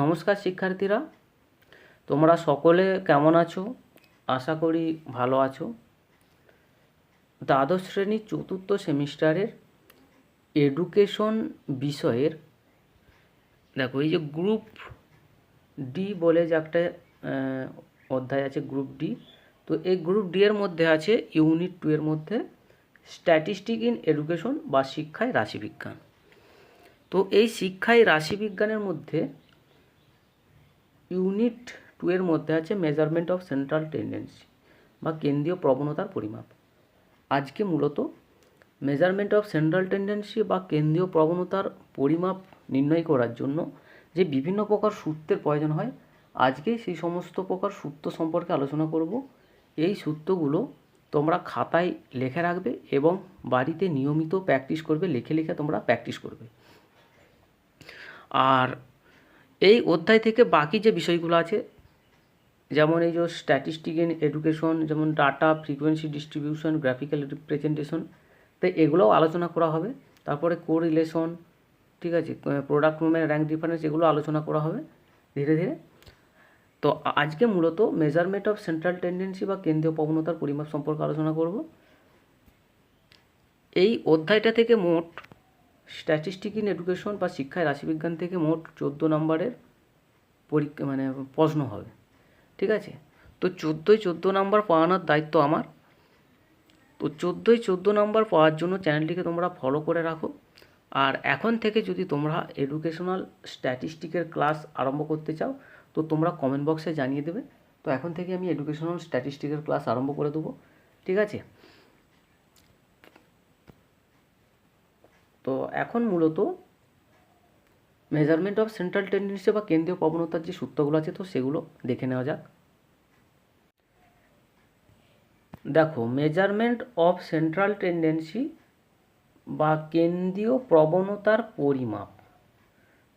নমস্কার শিক্ষার্থীরা, তোমরা সকলে কেমন আছো? আশা করি ভালো আছো। দ্বাদশ শ্রেণির চতুর্থ সেমিস্টারের এডুকেশন বিষয়ের, দেখো এই যে গ্রুপ ডি বলে যে একটা অধ্যায় আছে গ্রুপ ডি তো এই গ্রুপ ডি এর মধ্যে আছে ইউনিট টু এর মধ্যে স্ট্যাটিস্টিক ইন এডুকেশন বা শিক্ষায় রাশিবিজ্ঞান। তো এই শিক্ষায় রাশিবিজ্ঞানের মধ্যে ইউনিট টু এর মধ্যে আছে মেজারমেন্ট অফ সেন্ট্রাল টেন্ডেন্সি বা কেন্দ্রীয় প্রবণতার পরিমাপ। আজকে মূলত মেজারমেন্ট অফ সেন্ট্রাল টেন্ডেন্সি বা কেন্দ্রীয় প্রবণতার পরিমাপ নির্ণয় করার জন্য যে বিভিন্ন প্রকার সূত্রের প্রয়োজন হয় আজকে সেই সমস্ত প্রকার সূত্র সম্পর্কে আলোচনা করব। এই সূত্রগুলো তোমরা খাতায় লিখে রাখবে এবং বাড়িতে নিয়মিত প্র্যাকটিস করবে, লিখে লিখে তোমরা প্র্যাকটিস করবে। আর এই অধ্যায় থেকে বাকি যে বিষয়গুলো আছে, যেমন এই যে স্ট্যাটিস্টিক ইন এডুকেশন যেমন data frequency distribution graphical representation তো এগুলোও আলোচনা করা হবে। তারপরে কো রিলেশন ঠিক আছে প্রোডাক্ট মুভমেন্ট র্যাঙ্ক ডিফারেন্স এগুলো আলোচনা করা হবে ধীরে ধীরে। তো আজকে মূলত মেজারমেন্ট অফ সেন্ট্রাল টেন্ডেন্সি বা কেন্দ্রীয় প্রবণতার পরিমাপ সম্পর্কে আলোচনা করব। এই অধ্যায়টা থেকে মোট স্ট্যাটিস্টিক ইন এডুকেশন বা শিক্ষায় রাশিবিজ্ঞান থেকে মোট চোদ্দ নম্বরের পরীক্ষা মানে প্রশ্ন হবে। ঠিক আছে? তো চোদ্দোই চোদ্দ নাম্বার পাওয়ানোর দায়িত্ব আমার। তো চোদ্দোই চোদ্দ নাম্বার পাওয়ার জন্য চ্যানেলটিকে তোমরা ফলো করে রাখো। আর এখন থেকে যদি তোমরা এডুকেশনাল স্ট্যাটিস্টিকের ক্লাস আরম্ভ করতে চাও, তো তোমরা কমেন্ট বক্সে জানিয়ে দেবে। তো এখন থেকে আমি এডুকেশনাল স্ট্যাটিস্টিকের ক্লাস আরম্ভ করে দেবো। ঠিক আছে? তো এখন মূলত মেজারমেন্ট অফ সেন্ট্রাল টেন্ডেন্সি বা কেন্দ্রীয় প্রবণতার যে সূত্রগুলো আছে, তো সেগুলো দেখে নেওয়া যাক। দেখো মেজারমেন্ট অফ সেন্ট্রাল টেন্ডেন্সি বা কেন্দ্রীয় প্রবণতার পরিমাপ।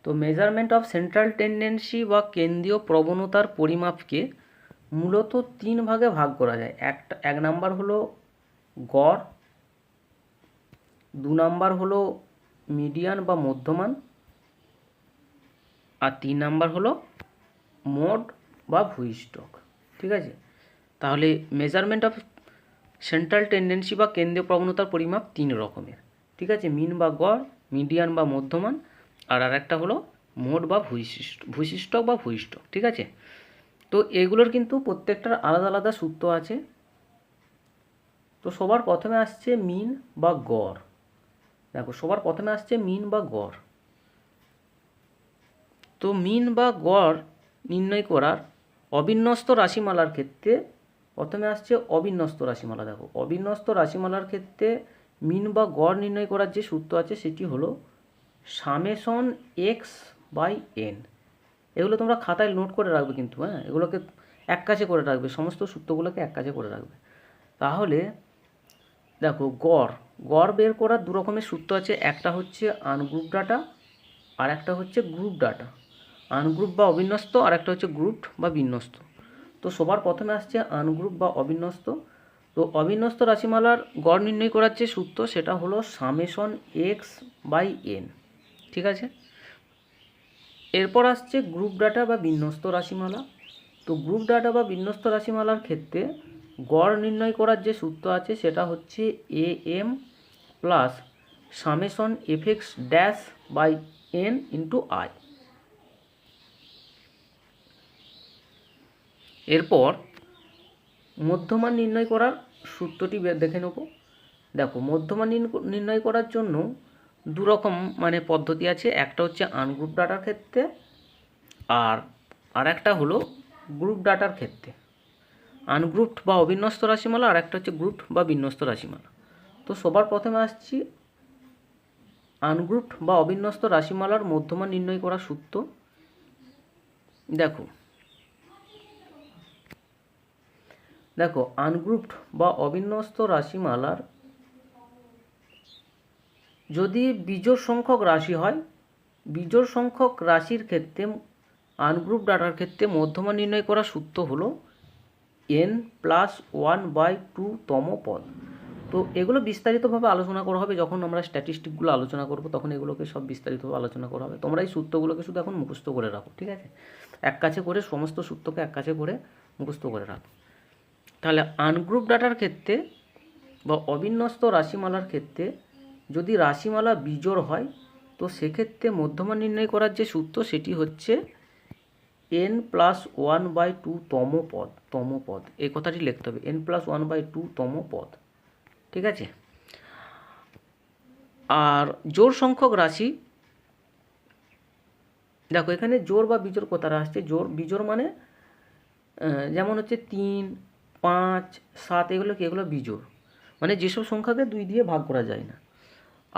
তো মেজারমেন্ট অফ সেন্ট্রাল টেন্ডেন্সি বা কেন্দ্রীয় প্রবণতার পরিমাপকে মূলত তিন ভাগে ভাগ করা যায়। একটা, এক নাম্বার হলো গড় দু নাম্বার হলো মিডিয়ান বা মধ্যমান, আর তিন নাম্বার হলো মোড বা ভূইষ্ঠক, ঠিক আছে? তাহলে মেজারমেন্ট অফ সেন্ট্রাল টেন্ডেন্সি বা কেন্দ্রীয় প্রবণতার পরিমাপ তিন রকমের, ঠিক আছে? মিন বা গড় মিডিয়ান বা মধ্যমান, আর আরেকটা হলো মোড বা ভূশিষ্ঠ ভূশিষ্ঠক বা ভূইষ্ঠক, ঠিক আছে? তো এগুলোর কিন্তু প্রত্যেকটার আলাদা আলাদা সূত্র আছে। তো সবার প্রথমে আসছে মিন বা গড় দেখো, সবার প্রথমে আসছে মিন বা গড়। তো মিন বা গড় নির্ণয় করার অবিন্যস্ত রাশিমালার ক্ষেত্রে প্রথমে আসছে অবিন্যস্ত রাশিমালা। দেখো, অবিন্যস্ত রাশিমালার ক্ষেত্রে মিন বা গড় নির্ণয় করার যে সূত্র আছে, সেটি হলো সামেশন এক্স বাই এন এগুলো তোমরা খাতায় নোট করে রাখবে কিন্তু হ্যাঁ? এগুলোকে এক কাছে করে রাখবে, সমস্ত সূত্রগুলোকে এক কাছে করে রাখবে। তাহলে দেখো, গড়। গড় বের করার দু রকমের সূত্র আছে। একটা হচ্ছে আনগ্রুপ ডাটা, আর একটা হচ্ছে গ্রুপ ডাটা। আনগ্রুপ বা অবিন্যস্ত, আর একটা হচ্ছে গ্রুপ বা বিন্যস্ত। তো সবার প্রথমে আসছে আনগ্রুপ বা অবিন্যস্ত। তো অবিন্যস্ত রাশিমালার গড় নির্ণয় করার যে সূত্র, সেটা হলো সামেশন এক্স বাই এন ঠিক আছে? এরপর আসছে গ্রুপ ডাটা বা বিন্যস্ত রাশিমালা। তো গ্রুপ ডাটা বা বিন্যস্ত রাশিমালার ক্ষেত্রে গড় নির্ণয় করার যে সূত্র আছে সেটা হচ্ছে A M plus summation F X dash by N into I এরপর মধ্যমান নির্ণয় করার সূত্রটি দেখে নেব। দেখো, মধ্যমান নির্ণ- নির্ণয় করার জন্য দু রকম মানে পদ্ধতি আছে। একটা হচ্ছে আনগ্রুপ ডাটার ক্ষেত্রে আর আর একটা হলো গ্রুপ ডাটার ক্ষেত্রে। আনগ্রুপড বা অবিন্যস্ত রাশিমালা, আর একটা হচ্ছে গ্রুপড বা বিন্যস্ত রাশিমালা। তো সবার প্রথমে আসছি, আনগ্রুপড বা অবিন্যস্ত রাশিমালার মধ্যমান নির্ণয় করা সূত্র। দেখো দেখো, আনগ্রুপড বা অবিন্যস্ত রাশিমালার যদি বিজোড় সংখ্যক রাশি হয়, বিজোড় সংখ্যক রাশির ক্ষেত্রে আনগ্রুপ ডাটার ক্ষেত্রে মধ্যমান নির্ণয় করা সূত্র হলো N plus one by two তম পদ। তো এগুলো বিস্তারিতভাবে আলোচনা করা হবে। যখন আমরা স্ট্যাটিস্টিকগুলো আলোচনা করব, তখন এগুলোকে সব বিস্তারিতভাবে আলোচনা করা হবে। তোমরা এই সূত্রগুলোকে শুধু এখন মুখস্থ করে রাখো, ঠিক আছে? এক কাছে করে সমস্ত সূত্রকে এক কাছে করে মুখস্থ করে রাখো। তাহলে আনগ্রুপ ডাটার ক্ষেত্রে বা অবিন্যস্ত রাশিমালার ক্ষেত্রে যদি রাশিমালা বিজোড় হয়, তো সেক্ষেত্রে মধ্যমান নির্ণয় করার যে সূত্র, সেটি হচ্ছে N plus one by two তম পদ তম পদ এই কথাটি লিখতে হবে N plus one by two তম পদ ঠিক আছে? আর জোর সংখ্যক রাশি, দেখো এখানে জোর বা বিজোর কথাটা আসছে? জোর বিজোর মানে যেমন হচ্ছে তিন, পাঁচ, সাত, এগুলো কি? এগুলো বিজোড়। মানে যেসব সংখ্যাকে দুই দিয়ে ভাগ করা যায় না।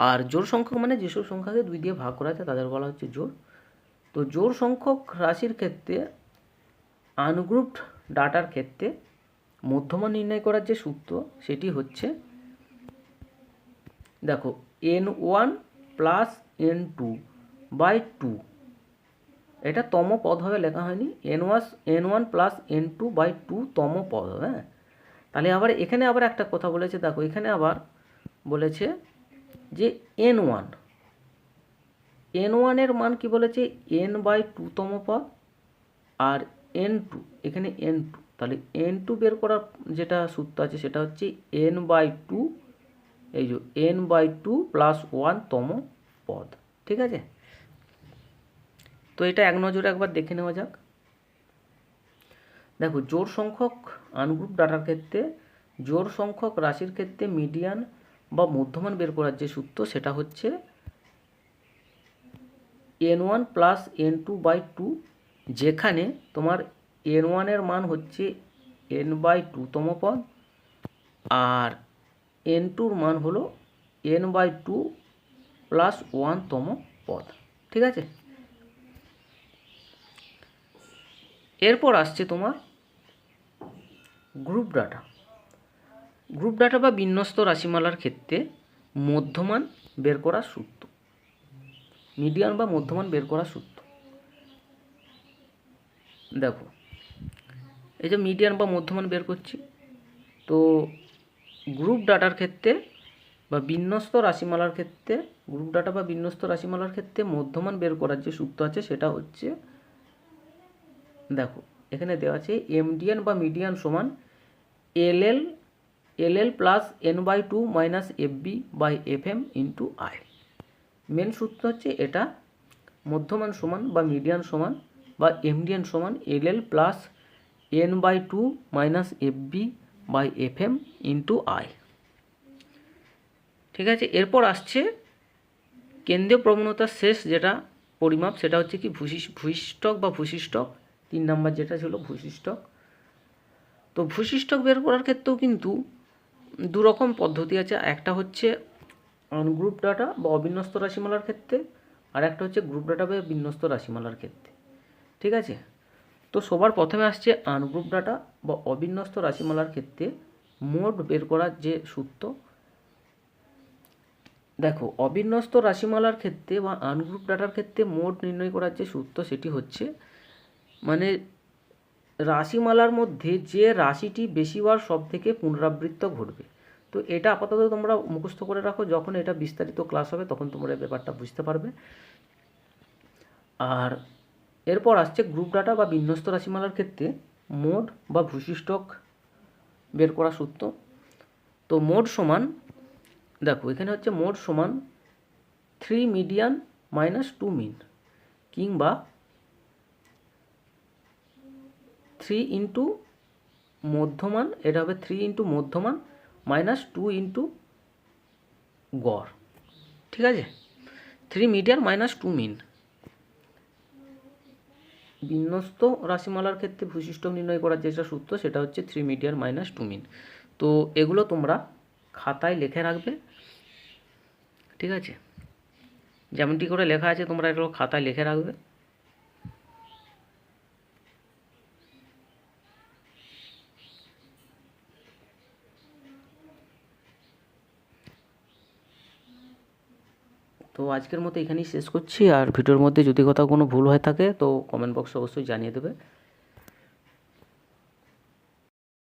আর জোর সংখ্যক মানে যেসব সংখ্যাকে দুই দিয়ে ভাগ করা যায়, তাদের বলা হচ্ছে জোর তো জোর সংখ্যক রাশির ক্ষেত্রে আনগ্রুপড ডাটার ক্ষেত্রে মধ্যমান নির্ণয় করার যে সূত্র, সেটি হচ্ছে, দেখো N one plus N two by two এটা তম পদভাবে লেখা হয়নি। N was N one plus N two by two তম পদ হ্যাঁ? তাহলে আবার এখানে আবার একটা কথা বলেছে, দেখো, এখানে আবার বলেছে যে এন ওয়ান এন ওয়ানের মান কি বলেছে? এন বাই টু তম পদ আর এন টু এখানে এন টু তাহলে এন টু বের করার যেটা সূত্র আছে সেটা হচ্ছে এন বাই টু এই যে N by two plus one তম পদ। ঠিক আছে? তো এটা এক নজরে একবার দেখে নেওয়া যাক। দেখো জোর সংখ্যক আনগ্রুপ ডাটার ক্ষেত্রে জোর সংখ্যক রাশির ক্ষেত্রে মিডিয়ান বা মধ্যমান বের করার যে সূত্র, সেটা হচ্ছে N one plus N two by two যেখানে তোমার এন ওয়ানের মান হচ্ছে এন বাই টু তম পদ আর এন টুর মান হলো N by two plus one তম পদ ঠিক আছে? এরপর আসছে তোমার গ্রুপ ডাটা গ্রুপ ডাটা বা বিন্যস্ত রাশিমালার ক্ষেত্রে মধ্যমান বের করার সূত্র। মিডিয়ান বা মধ্যমান বের করার সূত্র। দেখো, এই যে মিডিয়ান বা মধ্যমান বের করছি, তো গ্রুপ ডাটার ক্ষেত্রে বা বিন্যস্ত রাশিমালার ক্ষেত্রে, গ্রুপ ডাটা বা বিন্যস্ত রাশিমালার ক্ষেত্রে মধ্যমান বের করার যে সূত্র আছে, সেটা হচ্ছে, দেখো, এখানে দেওয়া আছে এমডিএন বা মিডিয়ান সমান L L L L plus N by two minus F B by F M into I. Main সূত্র হচ্ছে এটা মধ্যমান সমান বা মিডিয়ান সমান বা এমডিএন সমান L L plus N by two minus F B by F M into I ঠিক আছে? এরপর আসছে কেন্দ্রীয় প্রবণতার শেষ যেটা পরিমাপ, সেটা হচ্ছে কি ভূশিস ভূইষ্ঠক বা ভূশিষ্ঠক তিন নাম্বার যেটা ছিল ভূশিষ্ঠক তো ভূশিষ্ঠক বের করার ক্ষেত্রেও কিন্তু দু রকম পদ্ধতি আছে। একটা হচ্ছে গ্রুপ ডাটা বা অবিন্যস্ত রাশিমালার ক্ষেত্রে আর একটা হচ্ছে গ্রুপ ডাটা বা বিন্যস্ত রাশিমালার ক্ষেত্রে। ঠিক আছে? তো সবার প্রথমে আসছে আনগ্রুপ ডাটা বা অবিন্যস্ত রাশিমালার ক্ষেত্রে মোট বের করার যে সূত্র। দেখো, অবিন্যস্ত রাশিমালার ক্ষেত্রে বা আনগ্রুপ ডাটার ক্ষেত্রে মোট নির্ণয় করার যে সূত্র সেটি হচ্ছে মানে রাশিমালার মধ্যে যে রাশিটি বেশিবার সব থেকে পুনরাবৃত্ত ঘটবে। তো এটা আপাতত তোমরা মুখস্থ করে রাখো, যখন এটা বিস্তারিত ক্লাস হবে তখন তোমরা এই ব্যাপারটা বুঝতে পারবে। আর এরপর আসছে গ্রুপ ডাটা বা বিন্যস্ত রাশিমালার ক্ষেত্রে মোড বা ভূশিষ্ঠক বের করা সূত্র। তো মোড সমান, দেখো এখানে হচ্ছে মোড সমান three median minus two mean কিংবা থ্রি ইন্টু মধ্যমান, এটা হবে থ্রি ইন্টু মধ্যমান মাইনাস টু ইন্টু গড়। ঠিক আছে? Three median minus two mean. বিন্যস্ত রাশিমালার ক্ষেত্রে ভূশিষ্ঠ নির্ণয় করার যেটা সূত্র, সেটা হচ্ছে three median minus two mean. তো এগুলো তোমরা খাতায় লিখে রাখবে। ঠিক আছে? যেমনটি করে লেখা আছে, তোমরা এগুলো খাতায় লিখে রাখবে। তো আজকের মতো এখানেই শেষ করছি। আর ভিডিওর মধ্যে যদি কোথাও কোনো ভুল হয়ে থাকে, তো কমেন্ট বক্সে অবশ্যই জানিয়ে দেবে।